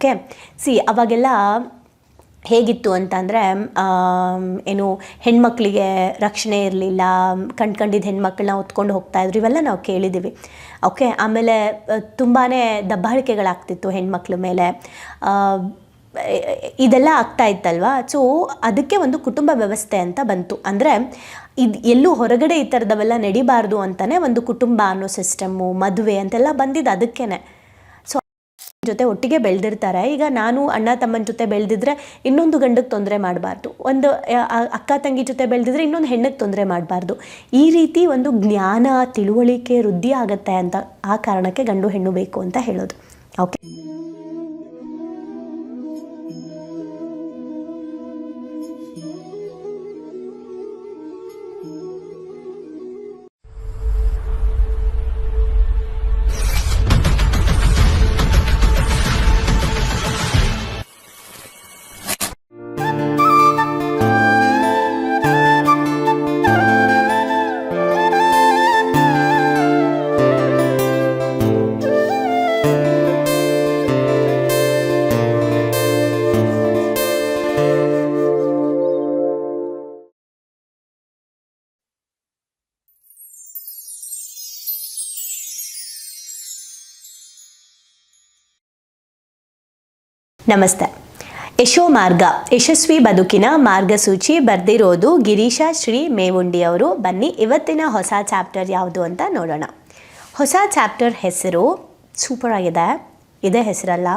Okay C ಅವಾಗೆಲ್ಲ ಹೇಗಿತ್ತು ಅಂತಂದರೆ ಏನು ಹೆಣ್ಮಕ್ಳಿಗೆ ರಕ್ಷಣೆ ಇರಲಿಲ್ಲ ಕಂಡ್ಕಂಡಿದ್ದ ಹೆಣ್ಮಕ್ಳನ್ನ ಹೊತ್ಕೊಂಡು ಹೋಗ್ತಾ ಇದ್ರು, ಇವೆಲ್ಲ ನಾವು ಕೇಳಿದ್ದೀವಿ ಓಕೆ ಆಮೇಲೆ ತುಂಬಾ ದಬ್ಬಾಳಿಕೆಗಳಾಗ್ತಿತ್ತು ಹೆಣ್ಮಕ್ಳ ಮೇಲೆ. ಇದೆಲ್ಲ ಆಗ್ತಾ ಇತ್ತಲ್ವಾ? ಸೊ ಅದಕ್ಕೆ ಒಂದು ಕುಟುಂಬ ವ್ಯವಸ್ಥೆ ಅಂತ ಬಂತು. ಅಂದರೆ, ಇದು ಎಲ್ಲೂ ಹೊರಗಡೆ ಈ ಥರದವೆಲ್ಲ ನಡಿಬಾರ್ದು ಅಂತಲೇ ಒಂದು ಕುಟುಂಬ ಅನ್ನೋ ಸಿಸ್ಟಮ್ಮು ಮದುವೆ ಅಂತೆಲ್ಲ ಬಂದಿದ್ದು ಅದಕ್ಕೇ ಜೊತೆ ಒಟ್ಟಿಗೆ ಬೆಳೆದಿರ್ತಾರೆ. ಈಗ ನಾನು ಅಣ್ಣ ತಮ್ಮನ ಜೊತೆ ಬೆಳೆದಿದ್ರೆ ಇನ್ನೊಂದು ಗಂಡಕ್ಕೆ ತೊಂದರೆ ಮಾಡಬಾರ್ದು. ಒಂದು ಅಕ್ಕ ತಂಗಿ ಜೊತೆ ಬೆಳೆದಿದ್ರೆ ಇನ್ನೊಂದು ಹೆಣ್ಣಕ್ಕೆ ತೊಂದರೆ ಮಾಡಬಾರ್ದು. ಈ ರೀತಿ ಒಂದು ಜ್ಞಾನ, ತಿಳುವಳಿಕೆ ವೃದ್ಧಿ ಆಗುತ್ತೆ ಅಂತ ಆ ಕಾರಣಕ್ಕೆ ಗಂಡು ಹೆಣ್ಣು ಬೇಕು ಅಂತ ಹೇಳೋದು. ಓಕೆ. ನಮಸ್ತೆ. ಯಶೋ ಮಾರ್ಗ, ಯಶಸ್ವಿ ಬದುಕಿನ ಮಾರ್ಗಸೂಚಿ ಬರೆದಿರೋದು ಗಿರೀಶ ಶ್ರೀ ಮೇವುಂಡಿ ಅವರು. ಬನ್ನಿ, ಇವತ್ತಿನ ಹೊಸ ಚಾಪ್ಟರ್ ಯಾವುದು ಅಂತ ನೋಡೋಣ. ಹೊಸ ಚಾಪ್ಟರ್ ಹೆಸರು ಸೂಪರ್ ಆಗಿದೆ. ಇದೇ ಹೆಸರಲ್ಲ.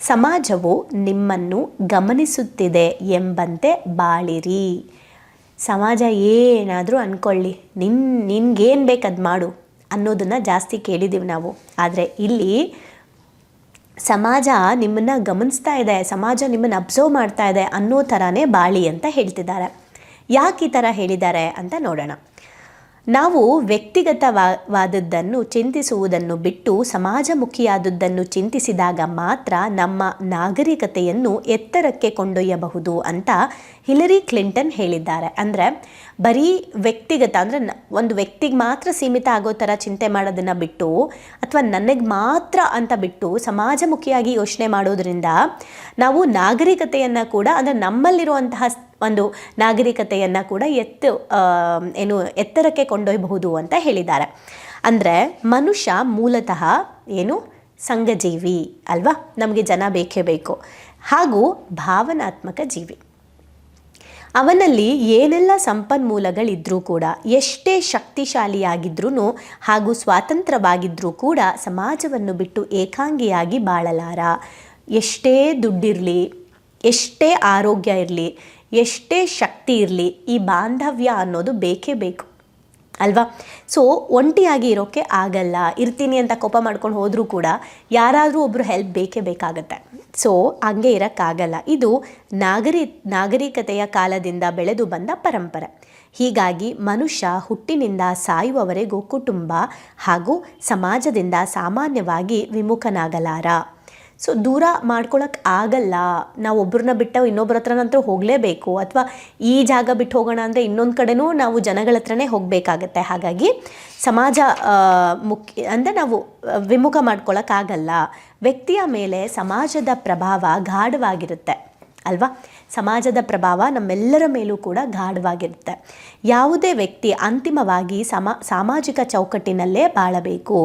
ಸಮಾಜವು ನಿಮ್ಮನ್ನು ಗಮನಿಸುತ್ತಿದೆ ಎಂಬಂತೆ ಬಾಳಿರಿ. ಸಮಾಜ ಏನಾದರೂ ಅಂದ್ಕೊಳ್ಳಿ ನಿನ್ನ ನಿನ್ಗೇನು ಬೇಕು ಅದು ಮಾಡು ಅನ್ನೋದನ್ನು ಜಾಸ್ತಿ ಕೇಳಿದ್ದೀವಿ ನಾವು. ಆದರೆ ಇಲ್ಲಿ ಸಮಾಜ ನಿಮ್ಮನ್ನು ಗಮನಿಸ್ತಾ ಇದೆ, ಸಮಾಜ ನಿಮ್ಮನ್ನು ಅಬ್ಸರ್ವ್ ಮಾಡ್ತಾ ಇದೆ ಅನ್ನೋ ಥರನೇ ಬಾಳಿ ಅಂತ ಹೇಳ್ತಿದ್ದಾರೆ. ಯಾಕೆ ಈ ಥರ ಹೇಳಿದ್ದಾರೆ ಅಂತ ನೋಡೋಣ. ನಾವು ವ್ಯಕ್ತಿಗತವಾದದ್ದನ್ನು ಚಿಂತಿಸುವುದನ್ನು ಬಿಟ್ಟು ಸಮಾಜಮುಖಿಯಾದದ್ದನ್ನು ಚಿಂತಿಸಿದಾಗ ಮಾತ್ರ ನಮ್ಮ ನಾಗರಿಕತೆಯನ್ನು ಎತ್ತರಕ್ಕೆ ಕೊಂಡೊಯ್ಯಬಹುದು ಅಂತ ಹಿಲರಿ ಕ್ಲಿಂಟನ್ ಹೇಳಿದ್ದಾರೆ. ಅಂದರೆ ಬರೀ ವ್ಯಕ್ತಿಗತ ಅಂದರೆ ಒಂದು ವ್ಯಕ್ತಿಗೆ ಮಾತ್ರ ಸೀಮಿತ ಆಗೋ ಥರ ಚಿಂತೆ ಮಾಡೋದನ್ನು ಬಿಟ್ಟು ಅಥವಾ ನನಗೆ ಮಾತ್ರ ಅಂತ ಬಿಟ್ಟು ಸಮಾಜಮುಖಿಯಾಗಿ ಯೋಚನೆ ಮಾಡೋದ್ರಿಂದ ನಾವು ನಾಗರಿಕತೆಯನ್ನು ಕೂಡ ಅಂದರೆ ನಮ್ಮಲ್ಲಿರುವಂತಹ ಒಂದು ನಾಗರಿಕತೆಯನ್ನು ಕೂಡ ಎತ್ತು ಏನು ಎತ್ತರಕ್ಕೆ ಕೊಂಡೊಯ್ಯಬಹುದು ಅಂತ ಹೇಳಿದ್ದಾರೆ. ಅಂದರೆ ಮನುಷ್ಯ ಮೂಲತಃ ಏನು? ಸಂಘಜೀವಿ ಅಲ್ವಾ? ನಮಗೆ ಜನ ಬೇಕೇ ಬೇಕು. ಹಾಗೂ ಭಾವನಾತ್ಮಕ ಜೀವಿ. ಅವನಲ್ಲಿ ಏನೆಲ್ಲ ಸಂಪನ್ಮೂಲಗಳಿದ್ರೂ ಕೂಡ, ಎಷ್ಟೇ ಶಕ್ತಿಶಾಲಿಯಾಗಿದ್ರೂ ಹಾಗೂ ಸ್ವಾತಂತ್ರ್ಯವಾಗಿದ್ದರೂ ಕೂಡ ಸಮಾಜವನ್ನು ಬಿಟ್ಟು ಏಕಾಂಗಿಯಾಗಿ ಬಾಳಲಾರ. ಎಷ್ಟೇ ದುಡ್ಡಿರಲಿ, ಎಷ್ಟೇ ಆರೋಗ್ಯ ಇರಲಿ, ಎಷ್ಟೇ ಶಕ್ತಿ ಇರಲಿ ಈ ಬಾಂಧವ್ಯ ಅನ್ನೋದು ಬೇಕೇ ಬೇಕು. ಅಲ್ವಾ? ಸೊ ಒಂಟಿಯಾಗಿ ಇರೋಕ್ಕೆ ಆಗಲ್ಲ. ಇರ್ತೀನಿ ಅಂತ ಕೋಪ ಮಾಡ್ಕೊಂಡು ಹೋದರೂ ಕೂಡ ಯಾರಾದರೂ ಒಬ್ಬರು ಹೆಲ್ಪ್ ಬೇಕೇ ಬೇಕಾಗತ್ತೆ. ಸೊ ಹಂಗೆ ಇರೋಕ್ಕಾಗಲ್ಲ. ಇದು ನಾಗರಿ, ನಾಗರಿಕತೆಯ ಕಾಲದಿಂದ ಬೆಳೆದು ಬಂದ ಪರಂಪರೆ. ಹೀಗಾಗಿ ಮನುಷ್ಯ ಹುಟ್ಟಿನಿಂದ ಸಾಯುವವರೆಗೂ ಕುಟುಂಬ ಹಾಗೂ ಸಮಾಜದಿಂದ ಸಾಮಾನ್ಯವಾಗಿ ವಿಮುಖನಾಗಲಾರ. ಸೊ ದೂರ ಮಾಡ್ಕೊಳಕ್ಕೆ ಆಗಲ್ಲ. ನಾವು ಒಬ್ಬರನ್ನ ಬಿಟ್ಟು ಇನ್ನೊಬ್ಬರ ಹತ್ರನಂತೂ ಹೋಗಲೇಬೇಕು. ಅಥವಾ ಈ ಜಾಗ ಬಿಟ್ಟು ಹೋಗೋಣ ಅಂದರೆ ಇನ್ನೊಂದು ಕಡೆನೂ ನಾವು ಜನಗಳ ಹತ್ರನೇ ಹೋಗಬೇಕಾಗತ್ತೆ. ಹಾಗಾಗಿ ಸಮಾಜ ಮುಖ್ಯ, ಅಂದರೆ ನಾವು ವಿಮುಖ ಮಾಡ್ಕೊಳಕ್ಕಾಗಲ್ಲ ವ್ಯಕ್ತಿಯ ಮೇಲೆ ಸಮಾಜದ ಪ್ರಭಾವ ಗಾಢವಾಗಿರುತ್ತೆ. ಅಲ್ವಾ? ಸಮಾಜದ ಪ್ರಭಾವ ನಮ್ಮೆಲ್ಲರ ಮೇಲೂ ಕೂಡ ಗಾಢವಾಗಿರುತ್ತೆ. ಯಾವುದೇ ವ್ಯಕ್ತಿ ಅಂತಿಮವಾಗಿ ಸಮ, ಸಾಮಾಜಿಕ ಚೌಕಟ್ಟಿನಲ್ಲೇ ಬಾಳಬೇಕು.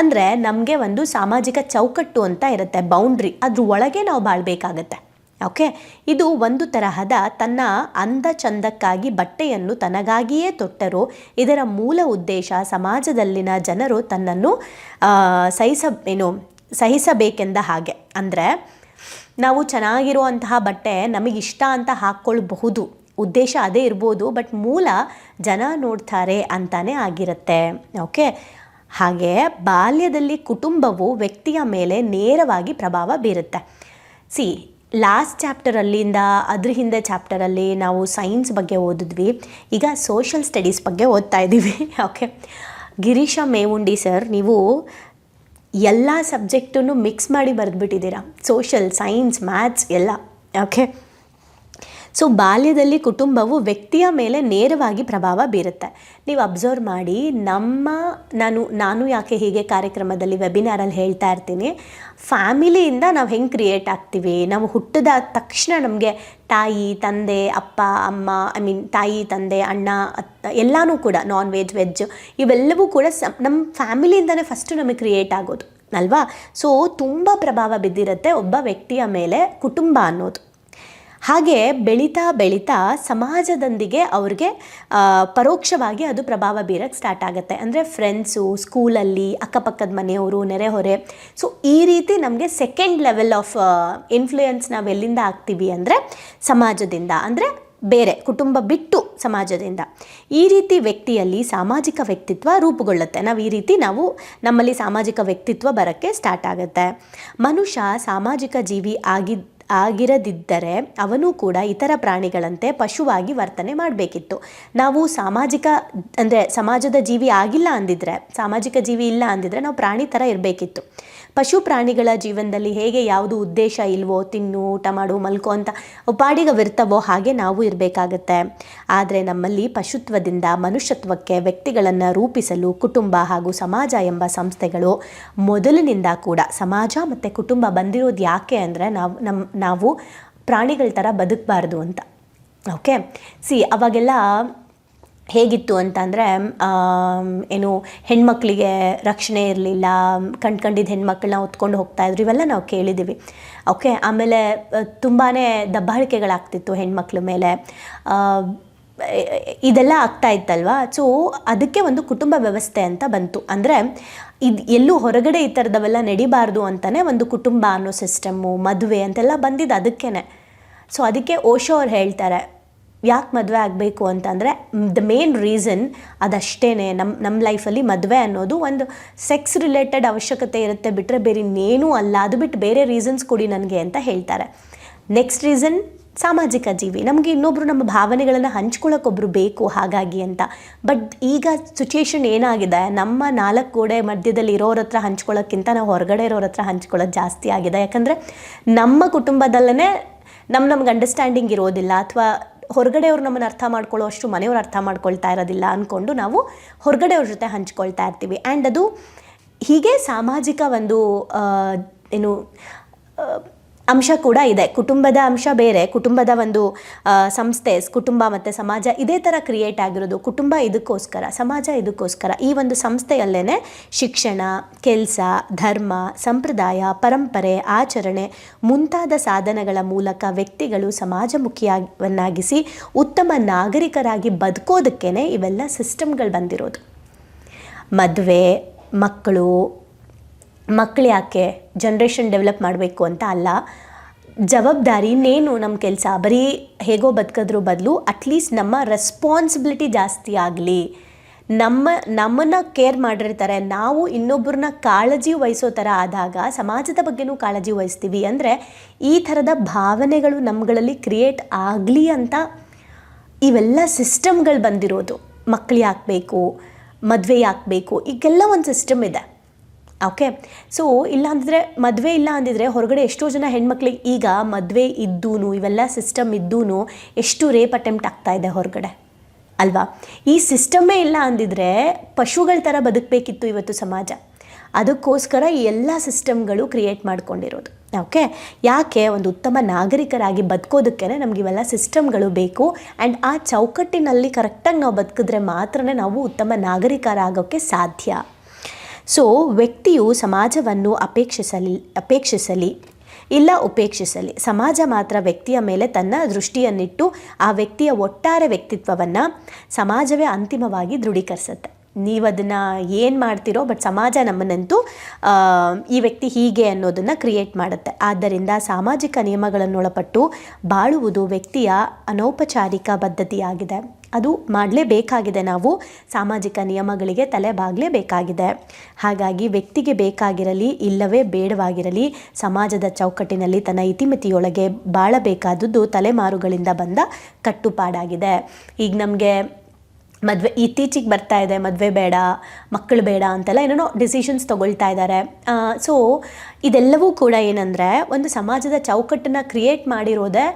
ಅಂದರೆ ನಮಗೆ ಒಂದು ಸಾಮಾಜಿಕ ಚೌಕಟ್ಟು ಅಂತ ಇರುತ್ತೆ ಬೌಂಡ್ರಿ ಅದ್ರ ಒಳಗೆ ನಾವು ಬಾಳಬೇಕಾಗತ್ತೆ. ಓಕೆ? ಇದು ಒಂದು ತರಹದ ತನ್ನ ಅಂದ ಚಂದಕ್ಕಾಗಿ ಬಟ್ಟೆಯನ್ನು ತನಗಾಗಿಯೇ ತೊಟ್ಟರು, ಇದರ ಮೂಲ ಉದ್ದೇಶ ಸಮಾಜದಲ್ಲಿನ ಜನರು ತನ್ನನ್ನು ಸಹಿಸ, ಏನು, ಸಹಿಸಬೇಕೆಂದ ಹಾಗೆ. ಅಂದರೆ ನಾವು ಚೆನ್ನಾಗಿರುವಂತಹ ಬಟ್ಟೆ ನಮಗಿಷ್ಟ ಅಂತ ಹಾಕ್ಕೊಳ್ಬಹುದು. ಉದ್ದೇಶ ಅದೇ ಇರ್ಬೋದು, ಬಟ್ ಮೂಲ ಜನ ನೋಡ್ತಾರೆ ಅಂತಾನೆ ಆಗಿರುತ್ತೆ. ಓಕೆ? ಹಾಗೆ ಬಾಲ್ಯದಲ್ಲಿ ಕುಟುಂಬವು ವ್ಯಕ್ತಿಯ ಮೇಲೆ ನೇರವಾಗಿ ಪ್ರಭಾವ ಬೀರುತ್ತೆ. ಸಿ ಲಾಸ್ಟ್ ಚಾಪ್ಟರಲ್ಲಿಂದ ಅದ್ರ ಹಿಂದೆ ಚಾಪ್ಟರಲ್ಲಿ ನಾವು ಸೈನ್ಸ್ ಬಗ್ಗೆ ಓದಿದ್ವಿ. ಈಗ ಸೋಷಿಯಲ್ ಸ್ಟಡೀಸ್ ಬಗ್ಗೆ ಓದ್ತಾ ಇದ್ದೀವಿ ಓಕೆ? ಗಿರೀಶ ಮೇವುಂಡಿ ಸರ್, ನೀವು ಎಲ್ಲ ಸಬ್ಜೆಕ್ಟನ್ನು ಮಿಕ್ಸ್ ಮಾಡಿ ಬರೆದ್ಬಿಟ್ಟಿದ್ದೀರಾ. ಸೋಷಲ್ ಸೈನ್ಸ್ ಮ್ಯಾಥ್ಸ್ ಎಲ್ಲ. ಓಕೆ ಸೊ ಬಾಲ್ಯದಲ್ಲಿ ಕುಟುಂಬವು ವ್ಯಕ್ತಿಯ ಮೇಲೆ ನೇರವಾಗಿ ಪ್ರಭಾವ ಬೀರುತ್ತೆ. ನೀವು ಅಬ್ಸರ್ವ್ ಮಾಡಿ, ನಮ್ಮ, ನಾನು ನಾನು ಯಾಕೆ ಹೀಗೆ ಕಾರ್ಯಕ್ರಮದಲ್ಲಿ, ವೆಬಿನಾರಲ್ಲಿ ಹೇಳ್ತಾ ಇರ್ತೀನಿ. ಫ್ಯಾಮಿಲಿಯಿಂದ ನಾವು ಹೆಂಗೆ ಕ್ರಿಯೇಟ್ ಆಗ್ತೀವಿ? ನಾವು ಹುಟ್ಟಿದ ತಕ್ಷಣ ನಮಗೆ ತಾಯಿ, ತಂದೆ, ಅಪ್ಪ, ಅಮ್ಮ, ಐ ಮೀನ್ ತಾಯಿ, ತಂದೆ, ಅಣ್ಣ ಎಲ್ಲನೂ ಕೂಡ ನಾನ್ ವೆಜ್ ವೆಜ್ ಇವೆಲ್ಲವೂ ಕೂಡ ಸ, ನಮ್ಮ ಫ್ಯಾಮಿಲಿಯಿಂದನೇ ಫಸ್ಟು ನಮಗೆ ಕ್ರಿಯೇಟ್ ಆಗೋದು, ಅಲ್ವಾ? ಸೊ ತುಂಬ ಪ್ರಭಾವ ಬಿದ್ದಿರುತ್ತೆ ಒಬ್ಬ ವ್ಯಕ್ತಿಯ ಮೇಲೆ ಕುಟುಂಬ ಅನ್ನೋದು. ಹಾಗೆ ಬೆಳೀತಾ ಬೆಳೀತಾ ಸಮಾಜದೊಂದಿಗೆ ಅವ್ರಿಗೆ ಪರೋಕ್ಷವಾಗಿ ಅದು ಪ್ರಭಾವ ಬೀರಕ್ಕೆ ಸ್ಟಾರ್ಟ್ ಆಗುತ್ತೆ. ಅಂದರೆ ಫ್ರೆಂಡ್ಸು ಸ್ಕೂಲಲ್ಲಿ ಅಕ್ಕಪಕ್ಕದ ಮನೆಯವರು, ನೆರೆಹೊರೆ. ಸೊ ಈ ರೀತಿ ನಮಗೆ ಸೆಕೆಂಡ್ ಲೆವೆಲ್ ಆಫ್ ಇನ್ಫ್ಲೂಯೆನ್ಸ್ ನಾವು ಎಲ್ಲಿಂದ ಆಗ್ತೀವಿ ಅಂದರೆ ಸಮಾಜದಿಂದ. ಅಂದರೆ ಬೇರೆ, ಕುಟುಂಬ ಬಿಟ್ಟು ಸಮಾಜದಿಂದ. ಈ ರೀತಿ ವ್ಯಕ್ತಿಯಲ್ಲಿ ಸಾಮಾಜಿಕ ವ್ಯಕ್ತಿತ್ವ ರೂಪುಗೊಳ್ಳುತ್ತೆ. ನಾವು ಈ ರೀತಿ ನಾವು ನಮ್ಮಲ್ಲಿ ಸಾಮಾಜಿಕ ವ್ಯಕ್ತಿತ್ವ ಬರೋಕ್ಕೆ ಸ್ಟಾರ್ಟ್ ಆಗುತ್ತೆ. ಮನುಷ್ಯ ಸಾಮಾಜಿಕ ಜೀವಿ ಆಗಿ ಆಗಿರದಿದ್ದರೆ ಅವನು ಕೂಡ ಇತರ ಪ್ರಾಣಿಗಳಂತೆ ಪಶುವಾಗಿ ವರ್ತನೆ ಮಾಡಬೇಕಿತ್ತು. ನಾವು ಸಾಮಾಜಿಕ, ಅಂದರೆ ಸಮಾಜದ ಜೀವಿ ಆಗಿಲ್ಲ ಅಂದಿದ್ರೆ, ಸಾಮಾಜಿಕ ಜೀವಿ ಇಲ್ಲ ಅಂದಿದ್ರೆ ನಾವು ಪ್ರಾಣಿ ಥರ ಇರಬೇಕಿತ್ತು. ಪಶು ಪ್ರಾಣಿಗಳ ಜೀವನದಲ್ಲಿ ಹೇಗೆ ಯಾವುದು ಉದ್ದೇಶ ಇಲ್ವೋ, ತಿನ್ನು, ಊಟ ಮಾಡು, ಮಲ್ಕೋ ಅಂತ ಉಪಾಡಿಗವಿರ್ತವೋ ಹಾಗೆ ನಾವು ಇರಬೇಕಾಗತ್ತೆ. ಆದರೆ ನಮ್ಮಲ್ಲಿ ಪಶುತ್ವದಿಂದ ಮನುಷ್ಯತ್ವಕ್ಕೆ ವ್ಯಕ್ತಿಗಳನ್ನು ರೂಪಿಸಲು ಕುಟುಂಬ ಹಾಗೂ ಸಮಾಜ ಎಂಬ ಸಂಸ್ಥೆಗಳು ಮೊದಲಿನಿಂದ ಕೂಡ, ಸಮಾಜ ಮತ್ತು ಕುಟುಂಬ ಬಂದಿರೋದು ಯಾಕೆ ಅಂದರೆ ನಾವು ನಮ್ಮ ನಾವು ಪ್ರಾಣಿಗಳ ಥರ ಬದುಕಬಾರ್ದು ಅಂತ. ಓಕೆ ಸಿ ಅವಾಗೆಲ್ಲ ಹೇಗಿತ್ತು ಅಂತಂದರೆ ಏನು, ಹೆಣ್ಮಕ್ಳಿಗೆ ರಕ್ಷಣೆ ಇರಲಿಲ್ಲ ಕಂಡ್ಕಂಡಿದ್ದ ಹೆಣ್ಮಕ್ಳನ್ನ ಹೊತ್ಕೊಂಡು ಹೋಗ್ತಾ ಇದ್ರು, ಇವೆಲ್ಲ ನಾವು ಕೇಳಿದ್ದೀವಿ ಓಕೆ ಆಮೇಲೆ ತುಂಬಾ ದಬ್ಬಾಳಿಕೆಗಳಾಗ್ತಿತ್ತು ಹೆಣ್ಮಕ್ಳ ಮೇಲೆ. ಇದೆಲ್ಲ ಆಗ್ತಾ ಇತ್ತಲ್ವಾ? ಸೊ ಅದಕ್ಕೆ ಒಂದು ಕುಟುಂಬ ವ್ಯವಸ್ಥೆ ಅಂತ ಬಂತು. ಅಂದರೆ, ಇದು ಎಲ್ಲೂ ಹೊರಗಡೆ ಈ ಥರದವೆಲ್ಲ ನಡಿಬಾರ್ದು ಅಂತಲೇ ಒಂದು ಕುಟುಂಬ ಅನ್ನೋ ಸಿಸ್ಟಮ್ಮು ಮದುವೆ ಅಂತೆಲ್ಲ ಬಂದಿದ್ದು ಅದಕ್ಕೇ ಸೊ ಅದಕ್ಕೆ ಓಶೋ ಅವ್ರು ಹೇಳ್ತಾರೆ, ಯಾಕೆ ಮದುವೆ ಆಗಬೇಕು ಅಂತಂದರೆ ದ ಮೇನ್ ರೀಸನ್ ಅದಷ್ಟೇ ನಮ್ಮ ನಮ್ಮ ಲೈಫಲ್ಲಿ ಮದುವೆ ಅನ್ನೋದು ಒಂದು ಸೆಕ್ಸ್ ರಿಲೇಟೆಡ್ ಅವಶ್ಯಕತೆ ಇರುತ್ತೆ. ಬಿಟ್ಟರೆ ಬೇರೆ ಇನ್ನೇನೂ ಅಲ್ಲ. ಅದು ಬಿಟ್ಟು ಬೇರೆ ರೀಸನ್ಸ್ ಕೊಡಿ ನನಗೆ ಅಂತ ಹೇಳ್ತಾರೆ. ನೆಕ್ಸ್ಟ್ ರೀಸನ್ ಸಾಮಾಜಿಕ ಜೀವಿ. ನಮಗೆ ಇನ್ನೊಬ್ಬರು ನಮ್ಮ ಭಾವನೆಗಳನ್ನು ಹಂಚ್ಕೊಳ್ಳೋಕ್ಕೊಬ್ರು ಬೇಕು ಹಾಗಾಗಿ ಅಂತ. ಬಟ್ ಈಗ ಸಿಚುಯೇಷನ್ ಏನಾಗಿದೆ? ನಮ್ಮ ನಾಲ್ಕು ಗೋಡೆ ಮಧ್ಯದಲ್ಲಿ ಇರೋರ ಹತ್ರ ಹಂಚ್ಕೊಳ್ಳೋಕ್ಕಿಂತ ನಾವು ಹೊರಗಡೆ ಇರೋರ ಹತ್ರ ಹಂಚ್ಕೊಳ್ಳೋದು ಜಾಸ್ತಿ ಆಗಿದೆ. ಯಾಕಂದರೆ ನಮ್ಮ ಕುಟುಂಬದಲ್ಲೇ ನಮ್ಮ ನಮ್ಗೆ ಅಂಡರ್ಸ್ಟ್ಯಾಂಡಿಂಗ್ ಇರೋದಿಲ್ಲ. ಅಥವಾ ಹೊರಗಡೆಯವ್ರು ನಮ್ಮನ್ನು ಅರ್ಥ ಮಾಡ್ಕೊಳ್ಳೋ ಅಷ್ಟು ಮನೆಯವ್ರು ಅರ್ಥ ಮಾಡ್ಕೊಳ್ತಾ ಇರೋದಿಲ್ಲ ಅಂದ್ಕೊಂಡು ನಾವು ಹೊರಗಡೆಯವ್ರ ಜೊತೆ ಹಂಚ್ಕೊಳ್ತಾ ಇರ್ತೀವಿ. ಆ್ಯಂಡ್ ಅದು ಹೀಗೆ ಸಾಮಾಜಿಕ ಒಂದು ಏನು ಅಂಶ ಕೂಡ ಇದೆ. ಕುಟುಂಬದ ಅಂಶ ಬೇರೆ, ಕುಟುಂಬದ ಒಂದು ಸಂಸ್ಥೆ, ಕುಟುಂಬ ಮತ್ತು ಸಮಾಜ ಇದೇ ಥರ ಕ್ರಿಯೇಟ್ ಆಗಿರೋದು. ಕುಟುಂಬ ಇದಕ್ಕೋಸ್ಕರ, ಸಮಾಜ ಇದಕ್ಕೋಸ್ಕರ ಈ ಒಂದು ಸಂಸ್ಥೆಯಲ್ಲೇ ಶಿಕ್ಷಣ, ಕೆಲಸ, ಧರ್ಮ, ಸಂಪ್ರದಾಯ, ಪರಂಪರೆ, ಆಚರಣೆ ಮುಂತಾದ ಸಾಧನಗಳ ಮೂಲಕ ವ್ಯಕ್ತಿಗಳು ಸಮಾಜಮುಖಿಯವನ್ನಾಗಿಸಿ ಉತ್ತಮ ನಾಗರಿಕರಾಗಿ ಬದುಕೋದಕ್ಕೇ ಇವೆಲ್ಲ ಸಿಸ್ಟಮ್ಗಳು ಬಂದಿರೋದು. ಮದುವೆ, ಮಕ್ಕಳು ಮಕ್ಕಳು ಯಾಕೆ ಜನ್ರೇಷನ್ ಡೆವಲಪ್ ಮಾಡಬೇಕು ಅಂತ ಅಲ್ಲ. ಜವಾಬ್ದಾರಿ ಇನ್ನೇನು ನಮ್ಮ ಕೆಲಸ? ಬರೀ ಹೇಗೋ ಬದುಕೋದ್ರ ಬದಲು ಅಟ್ಲೀಸ್ಟ್ ನಮ್ಮ ರೆಸ್ಪಾನ್ಸಿಬಿಲಿಟಿ ಜಾಸ್ತಿ ಆಗಲಿ. ನಮ್ಮ, ನಮ್ಮನ್ನು ಕೇರ್ ಮಾಡಿರ್ತಾರೆ. ನಾವು ಇನ್ನೊಬ್ಬರನ್ನ ಕಾಳಜಿ ವಹಿಸೋ ಥರ ಆದಾಗ ಸಮಾಜದ ಬಗ್ಗೆನೂ ಕಾಳಜಿ ವಹಿಸ್ತೀವಿ. ಅಂದರೆ ಈ ಥರದ ಭಾವನೆಗಳು ನಮ್ಮಗಳಲ್ಲಿ ಕ್ರಿಯೇಟ್ ಆಗಲಿ ಅಂತ ಇವೆಲ್ಲ ಸಿಸ್ಟಮ್ಗಳು ಬಂದಿರೋದು. ಮಕ್ಕಳು ಯಾಕಬೇಕು? ಮದುವೆ ಯಾಕಬೇಕು? ಈಗೆಲ್ಲ ಒಂದು ಸಿಸ್ಟಮ್ ಇದೆ. ಓಕೆ ಸೊ ಇಲ್ಲ ಅಂದಿದ್ರೆ ಮದುವೆ ಇಲ್ಲ ಅಂದಿದ್ರೆ ಹೊರಗಡೆ ಎಷ್ಟೋ ಜನ ಹೆಣ್ಮಕ್ಳಿಗೆ ಈಗ ಮದುವೆ ಇದ್ದೂ ಇವೆಲ್ಲ ಸಿಸ್ಟಮ್ ಇದ್ದೂ ಎಷ್ಟು ರೇಪ್ ಅಟೆಂಪ್ಟ್ ಆಗ್ತಾ ಇದೆ ಹೊರಗಡೆ. ಅಲ್ವಾ? ಈ ಸಿಸ್ಟಮ್ಮೇ ಇಲ್ಲ ಅಂದಿದ್ರೆ ಪಶುಗಳ ಥರ ಬದುಕಬೇಕಿತ್ತು ಇವತ್ತು ಸಮಾಜ. ಅದಕ್ಕೋಸ್ಕರ ಈ ಎಲ್ಲ ಸಿಸ್ಟಮ್ಗಳು ಕ್ರಿಯೇಟ್ ಮಾಡ್ಕೊಂಡಿರೋದು. ಓಕೆ ಯಾಕೆ? ಒಂದು ಉತ್ತಮ ನಾಗರಿಕರಾಗಿ ಬದುಕೋದಕ್ಕೆ ನಮ್ಗೆ ಇವೆಲ್ಲ ಸಿಸ್ಟಮ್ಗಳು ಬೇಕು. ಆ್ಯಂಡ್ ಆ ಚೌಕಟ್ಟಿನಲ್ಲಿ ಕರೆಕ್ಟಾಗಿ ನಾವು ಬದುಕಿದ್ರೆ ಮಾತ್ರ ನಾವು ಉತ್ತಮ ನಾಗರಿಕರಾಗೋಕ್ಕೆ ಸಾಧ್ಯ. ಸೊ ವ್ಯಕ್ತಿಯು ಸಮಾಜವನ್ನು ಅಪೇಕ್ಷಿಸಲಿ ಅಪೇಕ್ಷಿಸಲಿ ಇಲ್ಲ ಉಪೇಕ್ಷಿಸಲಿ, ಸಮಾಜ ಮಾತ್ರ ವ್ಯಕ್ತಿಯ ಮೇಲೆ ತನ್ನ ದೃಷ್ಟಿಯನ್ನಿಟ್ಟು ಆ ವ್ಯಕ್ತಿಯ ಒಟ್ಟಾರೆ ವ್ಯಕ್ತಿತ್ವವನ್ನು ಸಮಾಜವೇ ಅಂತಿಮವಾಗಿ ದೃಢೀಕರಿಸುತ್ತೆ. ನೀವು ಅದನ್ನು ಏನು ಮಾಡ್ತೀರೋ ಬಟ್ ಸಮಾಜ ನಮ್ಮನ್ನಂತೂ ಈ ವ್ಯಕ್ತಿ ಹೀಗೆ ಅನ್ನೋದನ್ನು ಕ್ರಿಯೇಟ್ ಮಾಡುತ್ತೆ. ಆದ್ದರಿಂದ ಸಾಮಾಜಿಕ ನಿಯಮಗಳನ್ನೊಳಪಟ್ಟು ಬಾಳುವುದು ವ್ಯಕ್ತಿಯ ಅನೌಪಚಾರಿಕ ಪದ್ಧತಿಯಾಗಿದೆ. ಅದು ಮಾಡಲೇಬೇಕಾಗಿದೆ ನಾವು, ಸಾಮಾಜಿಕ ನಿಯಮಗಳಿಗೆ ತಲೆ ಬಾಗಲೇಬೇಕಾಗಿದೆ ಹಾಗಾಗಿ ವ್ಯಕ್ತಿಗೆ ಬೇಕಾಗಿರಲಿ, ಇಲ್ಲವೇ ಬೇಡವಾಗಿರಲಿ, ಸಮಾಜದ ಚೌಕಟ್ಟಿನಲ್ಲಿ ತನ್ನ ಇತಿಮಿತಿಯೊಳಗೆ ಬಾಳಬೇಕಾದದ್ದು ತಲೆಮಾರುಗಳಿಂದ ಬಂದ ಕಟ್ಟುಪಾಡಾಗಿದೆ. ಈಗ ನಮಗೆ ಮದುವೆ ಇತ್ತೀಚಿಗೆ ಬರ್ತಾ ಇದೆ, ಮದುವೆ ಬೇಡ, ಮಕ್ಕಳು ಬೇಡ ಅಂತೆಲ್ಲ ಏನೇನೋ ಡಿಸಿಷನ್ಸ್ ತೊಗೊಳ್ತಾ ಇದ್ದಾರೆ. ಸೊ ಇದೆಲ್ಲವೂ ಕೂಡ ಏನಂದರೆ ಒಂದು ಸಮಾಜದ ಚೌಕಟ್ಟನ್ನು ಕ್ರಿಯೇಟ್ ಮಾಡಿರೋದೇ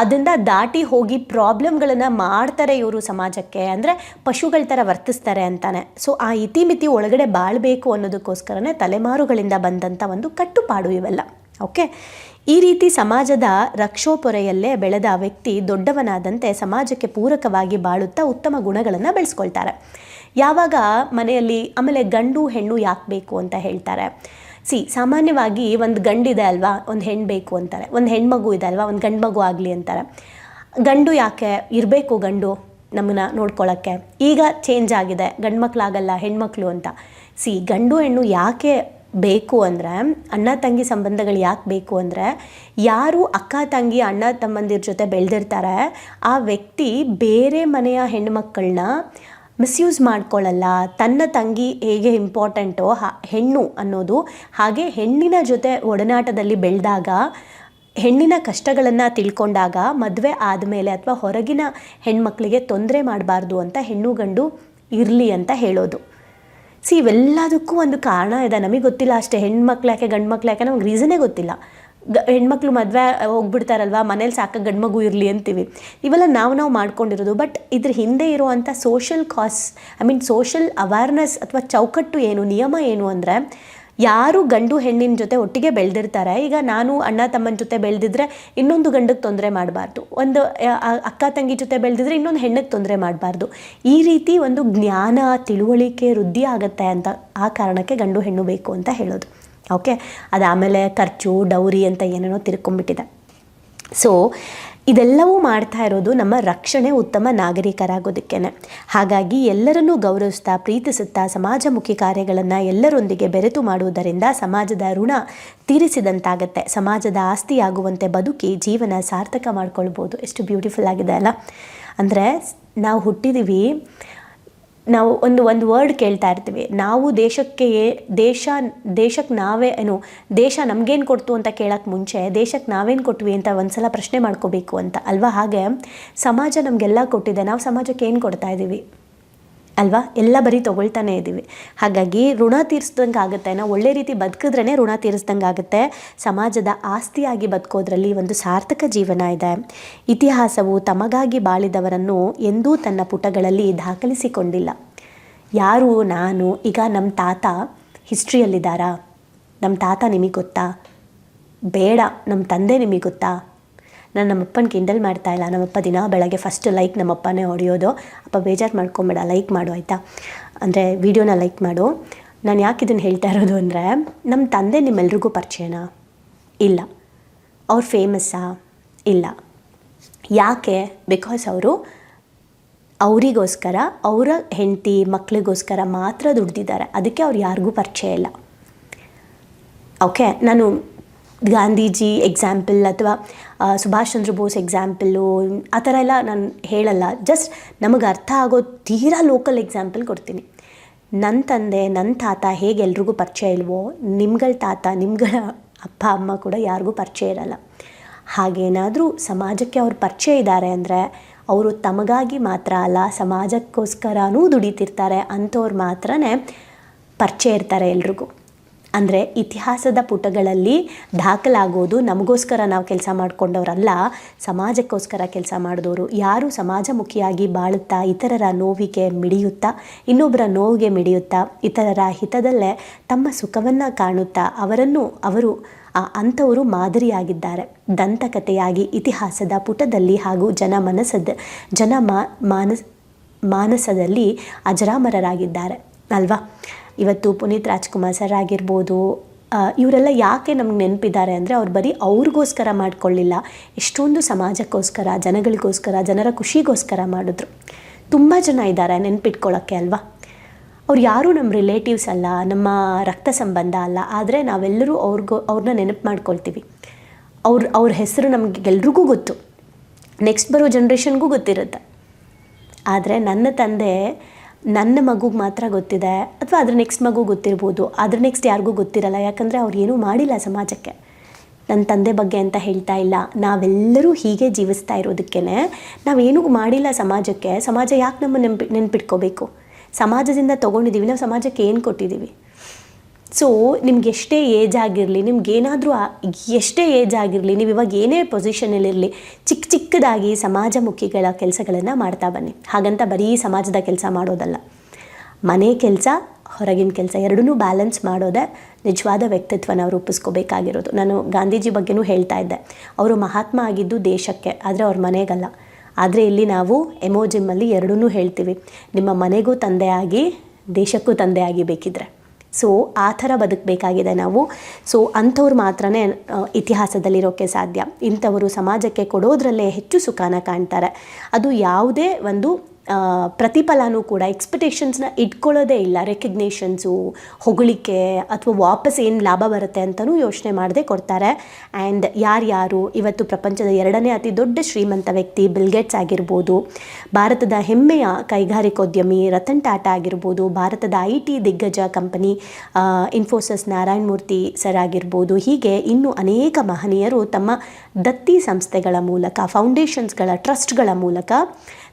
ಅದರಿಂದ ದಾಟಿ ಹೋಗಿ ಪ್ರಾಬ್ಲಮ್ಗಳನ್ನು ಮಾಡ್ತಾರೆ ಇವರು ಸಮಾಜಕ್ಕೆ. ಅಂದರೆ ಪಶುಗಳ ಥರ ವರ್ತಿಸ್ತಾರೆ ಅಂತಾನೆ. ಸೊ ಆ ಇತಿಮಿತಿ ಒಳಗಡೆ ಬಾಳಬೇಕು ಅನ್ನೋದಕ್ಕೋಸ್ಕರನೇ ತಲೆಮಾರುಗಳಿಂದ ಬಂದಂಥ ಒಂದು ಕಟ್ಟುಪಾಡು ಇವೆಲ್ಲ. ಓಕೆ ಈ ರೀತಿ ಸಮಾಜದ ರಕ್ಷೋಪೊರೆಯಲ್ಲೇ ಬೆಳೆದ ವ್ಯಕ್ತಿ ದೊಡ್ಡವನಾದಂತೆ ಸಮಾಜಕ್ಕೆ ಪೂರಕವಾಗಿ ಬಾಳುತ್ತಾ ಉತ್ತಮ ಗುಣಗಳನ್ನು ಬೆಳೆಸ್ಕೊಳ್ತಾರೆ. ಯಾವಾಗ ಮನೆಯಲ್ಲಿ ಆಮೇಲೆ ಗಂಡು ಹೆಣ್ಣು ಯಾಕೆ ಬೇಕು ಅಂತ ಹೇಳ್ತಾರೆ. ಸಿ, ಸಾಮಾನ್ಯವಾಗಿ ಒಂದು ಗಂಡಿದೆ ಅಲ್ವಾ, ಒಂದು ಹೆಣ್ಣು ಬೇಕು ಅಂತಾರೆ, ಒಂದು ಹೆಣ್ಮಗು ಇದೆ ಅಲ್ವಾ, ಒಂದು ಗಂಡು ಮಗು ಆಗಲಿ ಅಂತಾರೆ. ಗಂಡು ಯಾಕೆ ಇರಬೇಕು ಗಂಡು ನಮ್ಮನ್ನ ನೋಡ್ಕೊಳ್ಳೋಕ್ಕೆ ಈಗ ಚೇಂಜ್ ಆಗಿದೆ, ಗಂಡು ಮಕ್ಕಳಾಗಲ್ಲ ಹೆಣ್ಮಕ್ಳು ಅಂತ. ಸಿ, ಗಂಡು ಹೆಣ್ಣು ಯಾಕೆ ಬೇಕು ಅಂದರೆ, ಅಣ್ಣ ತಂಗಿ ಸಂಬಂಧಗಳು ಯಾಕೆ ಬೇಕು ಅಂದರೆ, ಯಾರು ಅಕ್ಕ ತಂಗಿ, ಅಣ್ಣ ತಮ್ಮಂದಿರ ಜೊತೆ ಬೆಳೆದಿರ್ತಾರೆ, ಆ ವ್ಯಕ್ತಿ ಬೇರೆ ಮನೆಯ ಹೆಣ್ಮಕ್ಕಳನ್ನ ಮಿಸ್ಯೂಸ್ ಮಾಡ್ಕೊಳ್ಳಲ್ಲ ತನ್ನ ತಂಗಿ ಹೇಗೆ ಇಂಪಾರ್ಟೆಂಟೋ ಹೆಣ್ಣು ಅನ್ನೋದು, ಹಾಗೆ ಹೆಣ್ಣಿನ ಜೊತೆ ಒಡನಾಟದಲ್ಲಿ ಬೆಳೆದಾಗ, ಹೆಣ್ಣಿನ ಕಷ್ಟಗಳನ್ನು ತಿಳ್ಕೊಂಡಾಗ, ಮದುವೆ ಆದಮೇಲೆ ಅಥವಾ ಹೊರಗಿನ ಹೆಣ್ಮಕ್ಳಿಗೆ ತೊಂದರೆ ಮಾಡಬಾರ್ದು ಅಂತ ಹೆಣ್ಣು ಗಂಡು ಇರಲಿ ಅಂತ ಹೇಳೋದು. ಸಿ ಇವೆಲ್ಲದಕ್ಕೂ ಒಂದು ಕಾರಣ ಇದೆ. ನಮಗೆ ಗೊತ್ತಿಲ್ಲ ಅಷ್ಟೇ. ಹೆಣ್ಮಕ್ಳು ಯಾಕೆ, ಗಂಡು ಮಕ್ಳು ಯಾಕೆ ನಮ್ಗೆ ರೀಸನೇ ಗೊತ್ತಿಲ್ಲ. ಗ, ಹೆಣ್ಮಕ್ಳು ಮದುವೆ ಹೋಗ್ಬಿಡ್ತಾರಲ್ವ? ಮನೇಲಿ ಸಾಕ ಗಂಡು ಮಗು ಇರಲಿ ಅಂತೀವಿ. ಇವೆಲ್ಲ ನಾವು ನಾವು ಮಾಡ್ಕೊಂಡಿರೋದು. ಬಟ್ ಇದ್ರ ಹಿಂದೆ ಇರುವಂಥ social cause I mean social awareness ಅಥವಾ ಚೌಕಟ್ಟು ಏನು, ನಿಯಮ ಏನು ಅಂದರೆ ಯಾರು ಗಂಡು ಹೆಣ್ಣಿನ ಜೊತೆ ಒಟ್ಟಿಗೆ ಬೆಳೆದಿರ್ತಾರೆ, ಈಗ ನಾನು ಅಣ್ಣ ತಮ್ಮನ ಜೊತೆ ಬೆಳೆದಿದ್ರೆ ಇನ್ನೊಂದು ಗಂಡಕ್ಕೆ ತೊಂದರೆ ಮಾಡಬಾರ್ದು. ಒಂದು ಅಕ್ಕ ತಂಗಿ ಜೊತೆ ಬೆಳೆದಿದ್ರೆ ಇನ್ನೊಂದು ಹೆಣ್ಣಿಗೆ ತೊಂದರೆ ಮಾಡಬಾರ್ದು. ಈ ರೀತಿ ಒಂದು ಜ್ಞಾನ, ತಿಳುವಳಿಕೆ, ವೃದ್ಧಿ ಆಗುತ್ತೆ ಅಂತ, ಆ ಕಾರಣಕ್ಕೆ ಗಂಡು ಹೆಣ್ಣು ಬೇಕು ಅಂತ ಹೇಳೋದು. ಓಕೆ? ಅದಾದಮೇಲೆ ಖರ್ಚು, ಡೌರಿ ಅಂತ ಏನೇನೋ ತಿರ್ಕೊಂಬಿಟ್ಟಿದೆ ಸೊ ಇದೆಲ್ಲವೂ ಮಾಡ್ತಾ ಇರೋದು ನಮ್ಮ ರಕ್ಷಣೆ ಉತ್ತಮ ನಾಗರಿಕರಾಗೋದಕ್ಕೇ ಹಾಗಾಗಿ ಎಲ್ಲರನ್ನೂ ಗೌರವಿಸ್ತಾ, ಪ್ರೀತಿಸುತ್ತಾ, ಸಮಾಜಮುಖಿ ಕಾರ್ಯಗಳನ್ನು ಎಲ್ಲರೊಂದಿಗೆ ಬೆರೆತು ಮಾಡುವುದರಿಂದ ಸಮಾಜದ ಋಣ ತೀರಿಸಿದಂತಾಗತ್ತೆ. ಸಮಾಜದ ಆಸ್ತಿಯಾಗುವಂತೆ ಬದುಕಿ ಜೀವನ ಸಾರ್ಥಕ ಮಾಡ್ಕೊಳ್ಬೋದು. ಎಷ್ಟು ಬ್ಯೂಟಿಫುಲ್ ಆಗಿದೆ ಅಲ್ಲ. ಅಂದರೆ ನಾವು ಹುಟ್ಟಿದ್ದೀವಿ ನಾವು ಒಂದು ಒಂದು ವರ್ಡ್ ಕೇಳ್ತಾ ಇರ್ತೀವಿ. ನಾವು ದೇಶಕ್ಕೆ ದೇಶ ದೇಶಕ್ಕೆ ನಾವೇ, ಏನು, ದೇಶ ನಮಗೇನು ಕೊಡ್ತು ಅಂತ ಕೇಳೋಕ್ಕೆ ಮುಂಚೆ ದೇಶಕ್ಕೆ ನಾವೇನು ಕೊಟ್ವಿ ಅಂತ ಒಂದ್ಸಲ ಪ್ರಶ್ನೆ ಮಾಡ್ಕೋಬೇಕು ಅಂತ. ಅಲ್ವಾ? ಹಾಗೆ, ಸಮಾಜ ನಮಗೆಲ್ಲ ಕೊಟ್ಟಿದೆ. ನಾವು ಸಮಾಜಕ್ಕೆ ಏನು ಕೊಡ್ತಾ ಇದ್ದೀವಿ ಅಲ್ವಾ? ಎಲ್ಲ ಬರೀ ತೊಗೊಳ್ತಾನೆ ಇದ್ದೀವಿ ಹಾಗಾಗಿ ಋಣ ತೀರಿಸ್ದಂಗೆ ಆಗುತ್ತೆ. ನಾವು ಒಳ್ಳೆ ರೀತಿ ಬದುಕಿದ್ರೇ ಋಣ ತೀರಿಸ್ದಂಗೆ ಆಗುತ್ತೆ. ಸಮಾಜದ ಆಸ್ತಿಯಾಗಿ ಬದುಕೋದ್ರಲ್ಲಿ ಒಂದು ಸಾರ್ಥಕ ಜೀವನ ಇದೆ. ಇತಿಹಾಸವು ತಮಗಾಗಿ ಬಾಳಿದವರನ್ನು ಎಂದೂ ತನ್ನ ಪುಟಗಳಲ್ಲಿ ದಾಖಲಿಸಿಕೊಂಡಿಲ್ಲ. ಯಾರು, ನಾನು, ಈಗ ನಮ್ಮ ತಾತ ಹಿಸ್ಟ್ರಿಯಲ್ಲಿದ್ದಾರಾ? ನಮ್ಮ ತಾತ ನಿಮಗೆ ಗೊತ್ತಾ? ಬೇಡ, ನಮ್ಮ ತಂದೆ ನಿಮಗೆ ಗೊತ್ತಾ? ನಾನು ನಮ್ಮಪ್ಪನ ಕಿಂಡಲ್ ಮಾಡ್ತಾ ಇಲ್ಲ. ನಮ್ಮಪ್ಪ ದಿನ ಬೆಳಗ್ಗೆ ಫಸ್ಟ್ ಲೈಕ್ ನಮ್ಮಪ್ಪನೇ ಹೊಡೆಯೋದು. ಅಪ್ಪ ಬೇಜಾರು ಮಾಡ್ಕೊಂಬೇಡ ಲೈಕ್ ಮಾಡು ಆಯಿತಾ? ಅಂದರೆ ವೀಡಿಯೋನ ಲೈಕ್ ಮಾಡು. ನಾನು ಯಾಕೆ ಇದನ್ನು ಹೇಳ್ತಾ ಇರೋದು ಅಂದರೆ ನಮ್ಮ ತಂದೆ ನಿಮ್ಮೆಲ್ರಿಗೂ ಪರಿಚಯನಾ? ಇಲ್ಲ. ಅವ್ರು ಫೇಮಸ್ಸಾ ಇಲ್ಲ. ಯಾಕೆ? ಬಿಕಾಸ್ ಅವರು ಅವರಿಗೋಸ್ಕರ, ಅವರ ಹೆಂಡತಿ ಮಕ್ಕಳಿಗೋಸ್ಕರ ಮಾತ್ರ ದುಡ್ದಿದ್ದಾರೆ. ಅದಕ್ಕೆ ಅವ್ರು ಯಾರಿಗೂ ಪರಿಚಯ ಇಲ್ಲ. ಓಕೆ ನಾನು ಗಾಂಧೀಜಿ ಎಕ್ಸಾಂಪಲ್ ಅಥವಾ ಸುಭಾಷ್ ಚಂದ್ರ ಬೋಸ್ ಎಕ್ಸಾಂಪಲ್ಲು ಆ ಥರ ಎಲ್ಲ ನಾನು ಹೇಳಲ್ಲ. ಜಸ್ಟ್ ನಮಗೆ ಅರ್ಥ ಆಗೋ ತೀರಾ ಲೋಕಲ್ ಎಕ್ಸಾಂಪಲ್ ಕೊಡ್ತೀನಿ. ನನ್ನ ತಂದೆ ನನ್ನ ತಾತ ಹೇಗೆ ಎಲ್ರಿಗೂ ಪರಿಚಯ ಇಲ್ವೋ, ನಿಮ್ಗಳ ತಾತ, ನಿಮ್ಗಳ ಅಪ್ಪ, ಅಮ್ಮ ಕೂಡ ಯಾರಿಗೂ ಪರಿಚಯ ಇರಲ್ಲ. ಹಾಗೇನಾದರೂ ಸಮಾಜಕ್ಕೆ ಅವ್ರು ಪರಿಚಯ ಇದ್ದಾರೆ ಅಂದರೆ, ಅವರು ತಮಗಾಗಿ ಮಾತ್ರ ಅಲ್ಲ, ಸಮಾಜಕ್ಕೋಸ್ಕರನೂ ದುಡಿತಿರ್ತಾರೆ ಅಂಥವ್ರು ಮಾತ್ರ ಪರಿಚಯ ಇರ್ತಾರೆ ಎಲ್ರಿಗೂ. ಅಂದರೆ ಇತಿಹಾಸದ ಪುಟಗಳಲ್ಲಿ ದಾಖಲಾಗೋದು ನಮಗೋಸ್ಕರ ನಾವು ಕೆಲಸ ಮಾಡಿಕೊಂಡವರಲ್ಲ, ಸಮಾಜಕ್ಕೋಸ್ಕರ ಕೆಲಸ ಮಾಡಿದವರು ಯಾರು ಸಮಾಜಮುಖಿಯಾಗಿ ಬಾಳುತ್ತಾ, ಇತರರ ನೋವಿಗೆ ಮಿಡಿಯುತ್ತಾ ಇನ್ನೊಬ್ಬರ ನೋವಿಗೆ ಮಿಡಿಯುತ್ತಾ, ಇತರರ ಹಿತದಲ್ಲೇ ತಮ್ಮ ಸುಖವನ್ನು ಕಾಣುತ್ತಾ, ಅವರನ್ನು ಅವರು ಅಂಥವರು ಮಾದರಿಯಾಗಿದ್ದಾರೆ. ದಂತಕಥೆಯಾಗಿ ಇತಿಹಾಸದ ಪುಟದಲ್ಲಿ ಹಾಗೂ ಜನ ಮನಸ್ಸದ ಜನ ಮಾನಸ, ಮಾನಸದಲ್ಲಿ ಅಜರಾಮರರಾಗಿದ್ದಾರೆ. ಅಲ್ವಾ? ಇವತ್ತು ಪುನೀತ್ ರಾಜ್ಕುಮಾರ್ ಸರ್ ಆಗಿರ್ಬೋದು ಇವರೆಲ್ಲ ಯಾಕೆ ನಮ್ಗೆ ನೆನಪಿದ್ದಾರೆ ಅಂದರೆ ಅವ್ರು ಬರೀ ಅವ್ರಿಗೋಸ್ಕರ ಮಾಡ್ಕೊಳ್ಳಿಲ್ಲ. ಎಷ್ಟೊಂದು ಸಮಾಜಕ್ಕೋಸ್ಕರ, ಜನಗಳಿಗೋಸ್ಕರ, ಜನರ ಖುಷಿಗೋಸ್ಕರ ಮಾಡಿದ್ರು. ತುಂಬ ಜನ ಇದ್ದಾರೆ ನೆನಪಿಟ್ಕೊಳ್ಳೋಕ್ಕೆ ಅಲ್ವಾ? ಅವ್ರು ಯಾರೂ ನಮ್ಮ ರಿಲೇಟಿವ್ಸ್ ಅಲ್ಲ, ನಮ್ಮ ರಕ್ತ ಸಂಬಂಧ ಅಲ್ಲ, ಆದರೆ ನಾವೆಲ್ಲರೂ ಅವ್ರಿಗೂ ಅವ್ರನ್ನ ನೆನಪು ಮಾಡ್ಕೊಳ್ತೀವಿ. ಅವ್ರ ಅವ್ರ ಹೆಸರು ನಮಗೆ ಎಲ್ರಿಗೂ ಗೊತ್ತು. ನೆಕ್ಸ್ಟ್ ಬರೋ ಜನ್ರೇಷನ್ಗೂ ಗೊತ್ತಿರುತ್ತೆ. ಆದರೆ ನನ್ನ ತಂದೆ ನನ್ನ ಮಗುಗೆ ಮಾತ್ರ ಗೊತ್ತಿದೆ ಅಥವಾ ಅದ್ರ ನೆಕ್ಸ್ಟ್ ಮಗು ಗೊತ್ತಿರ್ಬೋದು, ಅದ್ರ ನೆಕ್ಸ್ಟ್ ಯಾರಿಗೂ ಗೊತ್ತಿರಲ್ಲ. ಯಾಕಂದರೆ ಅವ್ರು ಏನೂ ಮಾಡಿಲ್ಲ ಸಮಾಜಕ್ಕೆ. ನನ್ನ ತಂದೆ ಬಗ್ಗೆ ಅಂತ ಹೇಳ್ತಾ ಇಲ್ಲ. ನಾವೆಲ್ಲರೂ ಹೀಗೆ ಜೀವಿಸ್ತಾ ಇರೋದಕ್ಕೇ ನಾವೇನೂ ಮಾಡಿಲ್ಲ ಸಮಾಜಕ್ಕೆ. ಸಮಾಜ ಯಾಕೆ ನಮ್ಮ ನೆನ್ಪಿ, ನೆನ್ಪಿಟ್ಕೋಬೇಕು? ಸಮಾಜದಿಂದ ತೊಗೊಂಡಿದ್ದೀವಿ ನಾವು ಸಮಾಜಕ್ಕೆ ಏನು ಕೊಟ್ಟಿದ್ದೀವಿ ಸೊ ನಿಮ್ಗೆ ಎಷ್ಟೇ ಏಜ್ ಆಗಿರಲಿ, ನಿಮ್ಗೆ ಏನಾದರೂ ಎಷ್ಟೇ ಏಜ್ ಆಗಿರಲಿ, ನೀವು ಇವಾಗ ಏನೇ ಪೊಸಿಷನಲ್ಲಿರಲಿ ಚಿಕ್ಕ ಚಿಕ್ಕದಾಗಿ ಸಮಾಜಮುಖಿಗಳ ಕೆಲಸಗಳನ್ನು ಮಾಡ್ತಾ ಬನ್ನಿ. ಹಾಗಂತ ಬರೀ ಸಮಾಜದ ಕೆಲಸ ಮಾಡೋದಲ್ಲ. ಮನೆ ಕೆಲಸ, ಹೊರಗಿನ ಕೆಲಸ ಎರಡನ್ನೂ ಬ್ಯಾಲೆನ್ಸ್ ಮಾಡೋದೇ ನಿಜವಾದ ವ್ಯಕ್ತಿತ್ವನ ರೂಪಿಸ್ಕೋಬೇಕಾಗಿರೋದು ನಾನು ಗಾಂಧೀಜಿ ಬಗ್ಗೆನೂ ಹೇಳ್ತಾ ಇದ್ದೆ. ಅವರು ಮಹಾತ್ಮ ಆಗಿದ್ದು ದೇಶಕ್ಕೆ, ಆದರೆ ಅವ್ರ ಮನೆಗಲ್ಲ. ಆದರೆ ಇಲ್ಲಿ ನಾವು ಎಮೋಜಿಮ್ಮಲ್ಲಿ ಎರಡನ್ನೂ ಹೇಳ್ತೀವಿ. ನಿಮ್ಮ ಮನೆಗೂ ತಂದೆಯಾಗಿ ದೇಶಕ್ಕೂ ತಂದೆಯಾಗಿ ಬೇಕಿದ್ರೆ ಸೊ ಆ ಥರ ಬದುಕಬೇಕಾಗಿದೆ ನಾವು. ಸೊ ಅಂಥವ್ರು ಮಾತ್ರನೇ ಆ, ಇತಿಹಾಸದಲ್ಲಿರೋಕ್ಕೆ ಸಾಧ್ಯ. ಇಂಥವರು ಸಮಾಜಕ್ಕೆ ಕೊಡೋದ್ರಲ್ಲೇ ಹೆಚ್ಚು ಸುಖಾನ ಕಾಣ್ತಾರೆ. ಅದು ಯಾವುದೇ ಒಂದು ಪ್ರತಿಫಲನೂ ಕೂಡ ಎಕ್ಸ್ಪೆಕ್ಟೇಷನ್ಸ್ನ ಇಟ್ಕೊಳ್ಳೋದೇ ಇಲ್ಲ ರೆಕಗ್ನೇಷನ್ಸು ಹೊಗಳಿಕೆ ಅಥವಾ ವಾಪಸ್ ಏನು ಲಾಭ ಬರುತ್ತೆ ಅಂತಲೂ ಯೋಚನೆ ಮಾಡದೆ ಕೊಡ್ತಾರೆ. ಆ್ಯಂಡ್ ಯಾರ್ಯಾರು ಇವತ್ತು ಪ್ರಪಂಚದ ಎರಡನೇ ಅತಿ ದೊಡ್ಡ ಶ್ರೀಮಂತ ವ್ಯಕ್ತಿ ಬಿಲ್ಗೇಟ್ಸ್ ಆಗಿರ್ಬೋದು, ಭಾರತದ ಹೆಮ್ಮೆಯ ಕೈಗಾರಿಕೋದ್ಯಮಿ ರತನ್ ಟಾಟಾ ಆಗಿರ್ಬೋದು, ಭಾರತದ ಐ ಟಿ ದಿಗ್ಗಜ ಕಂಪನಿ ಇನ್ಫೋಸಿಸ್ ನಾರಾಯಣ ಮೂರ್ತಿ ಸರ್ ಆಗಿರ್ಬೋದು, ಹೀಗೆ ಇನ್ನೂ ಅನೇಕ ಮಹನೀಯರು ತಮ್ಮ ದತ್ತಿ ಸಂಸ್ಥೆಗಳ ಮೂಲಕ ಫೌಂಡೇಶನ್ಸ್ಗಳ ಟ್ರಸ್ಟ್ಗಳ ಮೂಲಕ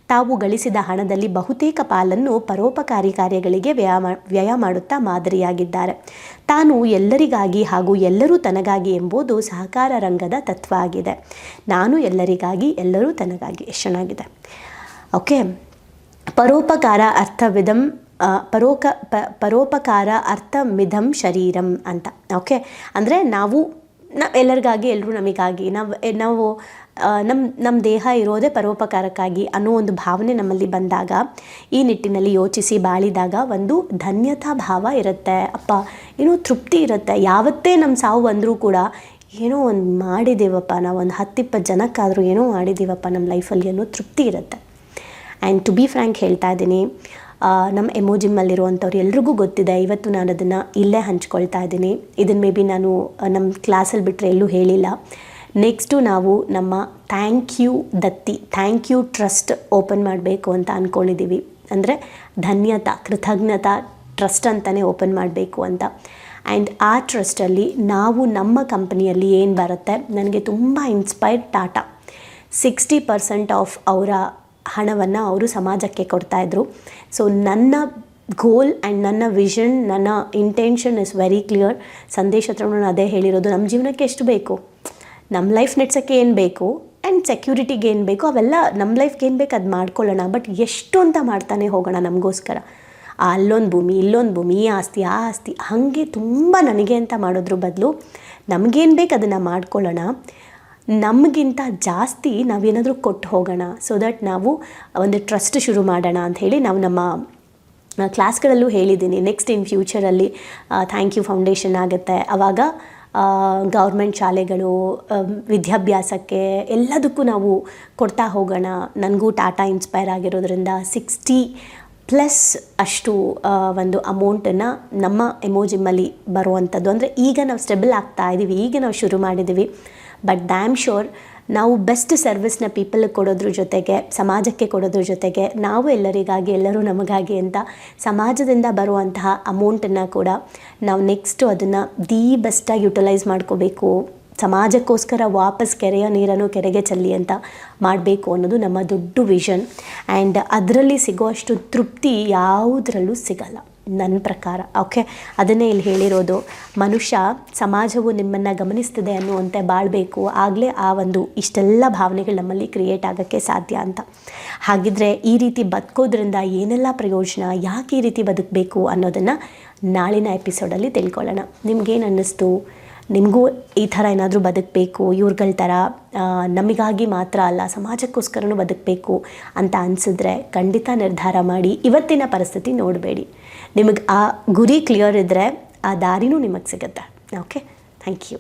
ತಾವು ಗಳಿಸಿದ ಹಣದಲ್ಲಿ ಬಹುತೇಕ ಪಾಲನ್ನು ಪರೋಪಕಾರಿ ಕಾರ್ಯಗಳಿಗೆ ವ್ಯಯ ವ್ಯಯ ಮಾಡುತ್ತಾ ಮಾದರಿಯಾಗಿದ್ದಾರೆ. ತಾನು ಎಲ್ಲರಿಗಾಗಿ ಹಾಗೂ ಎಲ್ಲರೂ ತನಗಾಗಿ ಎಂಬುದು ಸಹಕಾರ ರಂಗದ ತತ್ವ ಆಗಿದೆ. ನಾನು ಎಲ್ಲರಿಗಾಗಿ, ಎಲ್ಲರೂ ತನಗಾಗಿ ಚೆನ್ನಾಗಿದೆ ಓಕೆ. ಪರೋಪಕಾರ ಅರ್ಥವಿದಂ ಪರೋಕ, ಪ, ಪರೋಪಕಾರ ಅರ್ಥಮಿದಂ ಶರೀರಂ ಅಂತ. ಓಕೆ. ಅಂದರೆ ನಾವು ನಾವು ಎಲ್ಲರಿಗಾಗಿ, ಎಲ್ಲರೂ ನಮಗಾಗಿ, ನಾವು ನಾವು ನಮ್ಮ ನಮ್ಮ ದೇಹ ಇರೋದೇ ಪರೋಪಕಾರಕ್ಕಾಗಿ ಅನ್ನೋ ಒಂದು ಭಾವನೆ ನಮ್ಮಲ್ಲಿ ಬಂದಾಗ, ಈ ನಿಟ್ಟಿನಲ್ಲಿ ಯೋಚಿಸಿ ಬಾಳಿದಾಗ ಒಂದು ಧನ್ಯತಾ ಭಾವ ಇರುತ್ತೆ. ಅಪ್ಪ, ಏನೋ ತೃಪ್ತಿ ಇರುತ್ತೆ. ಯಾವತ್ತೇ ನಮ್ಮ ಸಾವು ಬಂದರೂ ಕೂಡ ಏನೋ ಒಂದು ಮಾಡಿದ್ದೀವಪ್ಪ ನಾವು ಒಂದು ಹತ್ತಿಪ್ಪತ್ತು ಜನಕ್ಕಾದರೂ ಏನೋ ಮಾಡಿದ್ದೀವಪ್ಪ ನಮ್ಮ ಲೈಫಲ್ಲಿ ಅನ್ನೋ ತೃಪ್ತಿ ಇರುತ್ತೆ. ಆ್ಯಂಡ್ ಟು ಬಿ ಫ್ರ್ಯಾಂಕ್ ಹೇಳ್ತಾ ಇದ್ದೀನಿ ನಮ್ಮ ಎಮೋಜಿಮ್ಮಲ್ಲಿರುವಂಥವ್ರು ಎಲ್ರಿಗೂ ಗೊತ್ತಿದೆ, ಇವತ್ತು ನಾನು ಅದನ್ನು ಇಲ್ಲೇ ಹಂಚ್ಕೊಳ್ತಾ ಇದ್ದೀನಿ. ಇದನ್ನು ಮೇ ಬಿ ನಾನು ನಮ್ಮ ಕ್ಲಾಸಲ್ಲಿ ಬಿಟ್ಟರೆ ಎಲ್ಲೂ ಹೇಳಿಲ್ಲ. ನೆಕ್ಸ್ಟು ನಾವು ನಮ್ಮ ಥ್ಯಾಂಕ್ ಯು ದತ್ತಿ ಥ್ಯಾಂಕ್ ಯು ಟ್ರಸ್ಟ್ ಓಪನ್ ಮಾಡಬೇಕು ಅಂತ ಅಂದ್ಕೊಂಡಿದ್ದೀವಿ ಅಂದರೆ ಧನ್ಯತಾ, ಕೃತಜ್ಞತಾ ಟ್ರಸ್ಟ್ ಅಂತಲೇ ಓಪನ್ ಮಾಡಬೇಕು ಅಂತ. ಆ್ಯಂಡ್ ಆ ಟ್ರಸ್ಟಲ್ಲಿ ನಾವು ನಮ್ಮ ಕಂಪ್ನಿಯಲ್ಲಿ ಏನು ಬರುತ್ತೆ? ನನಗೆ ತುಂಬ inspired Tata sixty percent of ಅವರ ಹಣವನ್ನು ಅವರು ಸಮಾಜಕ್ಕೆ ಕೊಡ್ತಾಯಿದ್ರು ಸೊ ನನ್ನ ಗೋಲ್ ಆ್ಯಂಡ್ ನನ್ನ ವಿಷನ್ ನನ್ನ intention is very clear Sandesh ಹತ್ರ ಅದೇ ಹೇಳಿರೋದು. ನಮ್ಮ ಜೀವನಕ್ಕೆ ಎಷ್ಟು ಬೇಕು? ನಮ್ಮ ಲೈಫ್ ನಡ್ಸೋಕ್ಕೆ ಏನು ಬೇಕು ಆ್ಯಂಡ್ ಸೆಕ್ಯೂರಿಟಿಗೆ ಏನು ಬೇಕು, ಅವೆಲ್ಲ ನಮ್ಮ ಲೈಫ್ಗೆ ಏನು ಬೇಕು ಅದು ಮಾಡ್ಕೊಳ್ಳೋಣ. ಬಟ್ ಎಷ್ಟು ಅಂತ ಮಾಡ್ತಾನೆ ಹೋಗೋಣ ನಮಗೋಸ್ಕರ. ಅಲ್ಲೊಂದು ಭೂಮಿ, ಇಲ್ಲೊಂದು ಭೂಮಿ, ಈ ಆಸ್ತಿ, ಆ ಆಸ್ತಿ, ಹಾಗೆ ತುಂಬ ನನಗೆ ಅಂತ ಮಾಡೋದ್ರ ಬದಲು ನಮಗೇನು ಬೇಕು ಅದನ್ನು ಮಾಡ್ಕೊಳ್ಳೋಣ. ನಮಗಿಂತ ಜಾಸ್ತಿ ನಾವೇನಾದರೂ ಕೊಟ್ಟು ಹೋಗೋಣ. ಸೊ ದಟ್ ನಾವು ಒಂದು ಟ್ರಸ್ಟ್ ಶುರು ಮಾಡೋಣ ಅಂತ ಹೇಳಿ ನಾವು ನಮ್ಮ ಕ್ಲಾಸ್ಗಳಲ್ಲೂ ಹೇಳಿದ್ದೀನಿ. ನೆಕ್ಸ್ಟ್ ಇನ್ ಫ್ಯೂಚರಲ್ಲಿ ಥ್ಯಾಂಕ್ ಯು ಫೌಂಡೇಶನ್ ಆಗುತ್ತೆ. ಆವಾಗ ಗೌರ್ಮೆಂಟ್ ಶಾಲೆಗಳು ವಿದ್ಯಾಭ್ಯಾಸಕ್ಕೆ ಎಲ್ಲದಕ್ಕೂ ನಾವು ಕೊಡ್ತಾ ಹೋಗೋಣ. ನನಗೂ ಟಾಟಾ ಇನ್ಸ್ಪೈರ್ ಆಗಿರೋದ್ರಿಂದ ಸಿಕ್ಸ್ಟಿ ಪ್ಲಸ್ ಅಷ್ಟು ಒಂದು ಅಮೌಂಟನ್ನು ನಮ್ಮ ಎಮೋಜಿಮ್ಮಲ್ಲಿ ಬರುವಂಥದ್ದು. ಅಂದರೆ ಈಗ ನಾವು ಸ್ಟೆಬಲ್ ಆಗ್ತಾ ಇದ್ದೀವಿ ಈಗ ನಾವು ಶುರು ಮಾಡಿದ್ದೀವಿ ಬಟ್ ಡ್ಯಾಮ್ ಶೋರ್ ನಾವು ಬೆಸ್ಟ್ ಸರ್ವಿಸ್ನ ಪೀಪಲ್ಗೆ ಕೊಡೋದ್ರ ಜೊತೆಗೆ, ಸಮಾಜಕ್ಕೆ ಕೊಡೋದ್ರ ಜೊತೆಗೆ, ನಾವು ಎಲ್ಲರಿಗಾಗಿ, ಎಲ್ಲರೂ ನಮಗಾಗಿ ಅಂತ ಸಮಾಜದಿಂದ ಬರುವಂತಹ ಅಮೌಂಟನ್ನು ಕೂಡ ನಾವು ನೆಕ್ಸ್ಟು ಅದನ್ನು ದಿ ಬೆಸ್ಟಾಗಿ ಯುಟಿಲೈಸ್ ಮಾಡ್ಕೋಬೇಕು. ಸಮಾಜಕ್ಕೋಸ್ಕರ ವಾಪಸ್ ಕೆರೆಯ ನೀರನ್ನು ಕೆರೆಗೆ ಚೆಲ್ಲಿ ಅಂತ ಮಾಡಬೇಕು ಅನ್ನೋದು ನಮ್ಮ ದೊಡ್ಡ ವಿಷನ್ ಆ್ಯಂಡ್ ಅದರಲ್ಲಿ ಸಿಗೋಷ್ಟು ತೃಪ್ತಿ ಯಾವುದರಲ್ಲೂ ಸಿಗಲ್ಲ. ನನ್ನ ಪ್ರಕಾರ. ಓಕೆ ಅದನ್ನೇ ಇಲ್ಲಿ ಹೇಳಿರೋದು. ಮನುಷ್ಯ ಸಮಾಜವು ನಿಮ್ಮನ್ನು ಗಮನಿಸ್ತಿದೆ ಅನ್ನುವಂತೆ ಬಾಳಬೇಕು. ಆಗಲೇ ಆ ಒಂದು ಇಷ್ಟೆಲ್ಲ ಭಾವನೆಗಳು ನಮ್ಮಲ್ಲಿ ಕ್ರಿಯೇಟ್ ಆಗೋಕ್ಕೆ ಸಾಧ್ಯ ಅಂತ. ಹಾಗಿದ್ರೆ ಈ ರೀತಿ ಬದುಕೋದ್ರಿಂದ ಏನೆಲ್ಲ ಪ್ರಯೋಜನ? ಯಾಕೆ ಈ ರೀತಿ ಬದುಕಬೇಕು ಅನ್ನೋದನ್ನು ನಾಳಿನ ಎಪಿಸೋಡಲ್ಲಿ ತಿಳ್ಕೊಳ್ಳೋಣ. ನಿಮ್ಗೇನು ಅನ್ನಿಸ್ತು? ನಿಮಗೂ ಈ ಥರ ಏನಾದರೂ ಬದುಕಬೇಕು, ಇವ್ರುಗಳ ಥರ ನಮಗಾಗಿ ಮಾತ್ರ ಅಲ್ಲ, ಸಮಾಜಕ್ಕೋಸ್ಕರನೂ ಬದುಕಬೇಕು ಅಂತ ಅನಿಸಿದ್ರೆ ಖಂಡಿತ ನಿರ್ಧಾರ ಮಾಡಿ ಇವತ್ತಿನ ಪರಿಸ್ಥಿತಿ ನೋಡಬೇಡಿ. ನಿಮಗೆ ಆ ಗುರಿ ಕ್ಲಿಯರ್ ಇದ್ದರೆ ಆ ದಾರಿನೂ ನಿಮಗೆ ಸಿಗುತ್ತೆ. Okay thank you